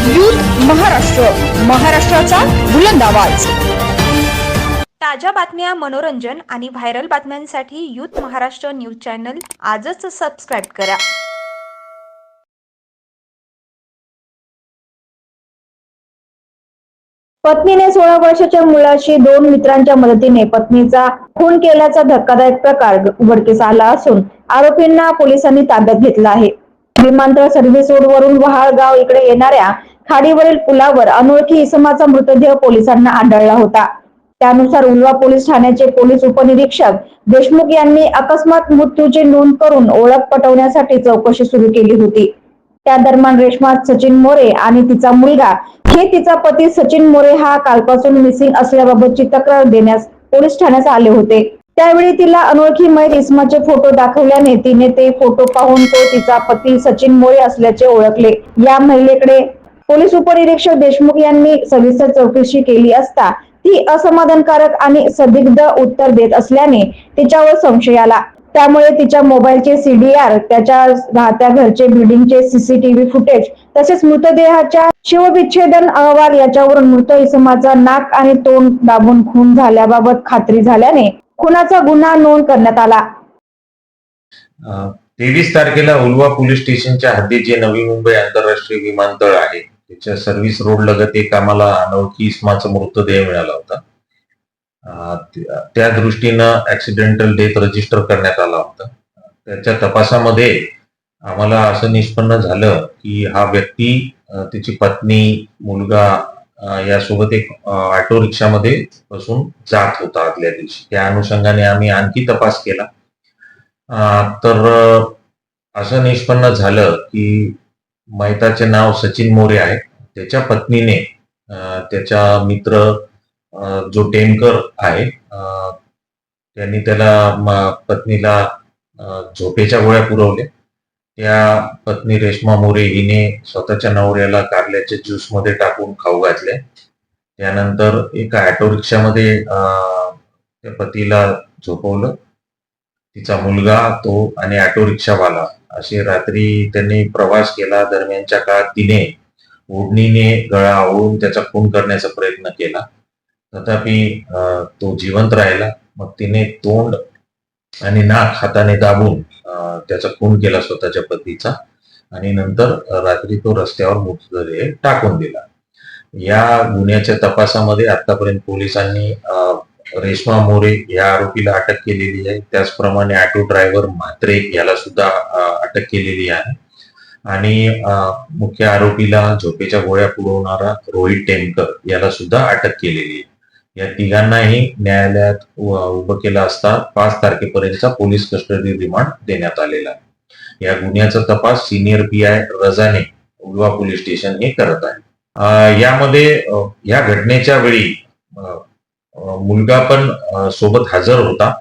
महाराष्ट्र. महाराष्ट्राचा बुलंद आवाज. ताज्या बातम्या मनोरंजन आणि व्हायरल बातम्यांसाठी यूथ महाराष्ट्र न्यूज चॅनल आजच सबस्क्राईब करा. पत्नीने सोळा वर्षाच्या मुलाशी दोन मित्रांच्या मदतीने पत्नीचा खून केल्याचा धक्कादायक प्रकार उघडकीस आला असून आरोपींना पोलिसांनी ताब्यात घेतलं आहे. विमानतळ सर्व्हिस रोड वरून वहाळ गाव इकडे येणाऱ्या खाडीवरील पुलावर अनोळखी इसमाचा मृतदेह पोलिसांना आढळला होता. त्यानुसार उल्वा पोलीस ठाण्याचे पोलीस उपनिरीक्षक देशमुख यांनी अकस्मात मृत्यूची नोंद करून ओळख पटवण्यासाठी चौकशी सुरू केली होती. त्या दरम्यान रेश्मा सचिन मोरे आणि तिचा मुलगा हे तिचा पती सचिन मोरे हा कालपासून मिसिंग असल्याबाबतची तक्रार देण्यास पोलीस ठाण्यात आले होते. त्यावेळी तिला अनोळखी मैत इस्माचे फोटो दाखवल्याने तिने ते फोटो पाहून तो तिचा पती सचिन मोरे असल्याचे ओळखले. या महिलेकडे पोलीस उपनिरीक्षक देशमुख यांनी सविस्तर चौकशी केली असता ती असमाधानकारक आणि संदिग्ध उत्तर देत असल्याने तिच्यावर संशय आला. त्यामुळे तिच्या मोबाईलचे सीडीआर त्याच्या राहत्या घरचे बिल्डिंगचे सीसीटीव्ही फुटेज तसेच मृतदेहाच्या शिवविच्छेदन अहवाल याच्यावरून मृत इसमाचा नाक आणि तोंड दाबून खून झाल्याबाबत खात्री झाल्याने खुनाचा गुन्हा नोंद करण्यात आला. तेवीस तारखेला उलवा पोलीस स्टेशनच्या हद्दीत जे नवी मुंबई आंतरराष्ट्रीय विमानतळ आहे त्याच्या सर्व्हिस रोड लगत एक आम्हाला अनोळखी इस्माचा मृतदेह मिळाला होता. त्या- दृष्टीनं ऍक्सिडेंटल डेथ रजिस्टर करण्यात आला होता. त्याच्या तपासामध्ये आम्हाला असं निष्पन्न झालं की हा व्यक्ती त्याची पत्नी मुलगा यासोबत एक ऑटो रिक्षामध्ये बसून जात होता आदल्या दिवशी. त्या अनुषंगाने आम्ही आणखी तपास केला. तर असं निष्पन्न झालं की मैताचे नाव सचिन मोरे आहे. त्याच्या पत्नीने त्याच्या त्याचा मित्र जो टेमकर आहे त्यांनी त्याला पत्नीला झोपेच्या गोळ्या पुरवल्या. त्या पत्नी रेश्मा मोरे हिने स्वतःच्या नवऱ्याला कारल्याच्या ज्यूसमध्ये टाकून खाऊ घातले. त्यानंतर एका ऑटो रिक्षामध्ये त्या पतीला झोपवलं. तिचा मुलगा तो आणि ऑटो रिक्षावाला अशी रात्री त्यांनी प्रवास केला दरम्यानच्या काळात तिने ओढणीने गळा आवळून त्याचा खून करण्याचा प्रयत्न केला. तथापि अं, तो जिवंत राहिला. मग तिने तोंड आणि नाक हाताने दाबून त्याचा खून केला स्वतःच्या पतीचा आणि नंतर रात्री तो रस्त्यावर मृतदेह टाकून दिला. या गुन्ह्याच्या तपासामध्ये आतापर्यंत पोलिसांनी रेश्मा मोरे या आरोपीला अटक केलेली आहे. त्याचप्रमाणे ऑटो ड्रायव्हर म्हात्रे याला सुद्धा अटक केलेली आहे. आणि मुख्य आरोपीला झोपेच्या गोळ्या पुरवणारा रोहित टेमकर याला सुद्धा अटक केलेली आहे. या तिघांनाही न्यायालयात उभं केलं असता पाच तारखेपर्यंतचा पोलीस कस्टडी रिमांड देण्यात आलेला आहे. या गुन्ह्याचा तपास सिनियर पी आय रजाने उलवा पोलीस स्टेशन हे करत आहे. यामध्ये या घटनेच्या वेळी मुलगा पण सोबत हजर होता.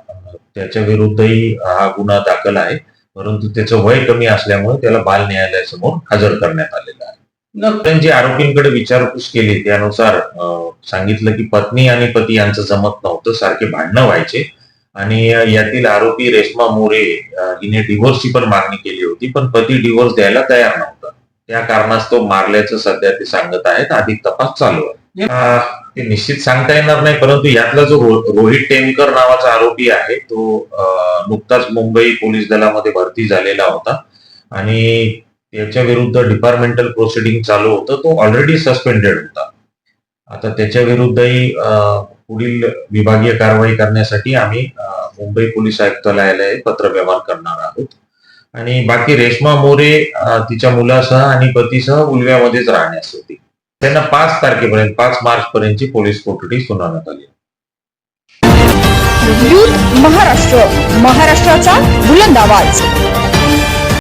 त्याच्या विरुद्धही हा गुन्हा दाखल आहे. परंतु त्याचं वय कमी असल्यामुळे त्याला बाल न्यायालयासमोर हजर करण्यात आलेलं आहे. त्यांची आरोपींकडे विचारपूस केली त्यानुसार सांगितलं की पत्नी आणि पती यांचं जमत नव्हतं सारखे भांडणं व्हायचे. आणि यातील आरोपी रेश्मा मोरे हिने डिव्होर्सची पण मागणी केली होती पण पती डिव्होर्स द्यायला तयार नव्हता. त्या कारणास्तव मारल्याचं सध्या ते सांगत आहेत. अधिक तपास चालू आहे. ते निश्चित सांगता येणार नाही परंतु यातला जो रोहित टेमकर नावाचा आरोपी आहे तो नुकताच मुंबई पोलीस दलामध्ये भरती झालेला होता. आणि त्याच्या विरुद्ध डिपार्टमेंटल प्रोसिडिंग चालू होतं. तो ऑलरेडी सस्पेंडेड होता. आता त्याच्या विरुद्धही पुढील विभागीय कारवाई करण्यासाठी आम्ही मुंबई पोलीस आयुक्तालयाला पत्र पत्रव्यवहार करणार आहोत. आणि बाकी रेश्मा मोरे तिच्या मुलासह आणि पतीसह उलव्यामध्येच राहण्यास होती. त्यांना पाच तारखेपर्यंत पाच मार्च पर्यंतची पोलीस कोठडी सुनावण्यात आली. महाराष्ट्र महाराष्ट्राचा बुलंद आवाज.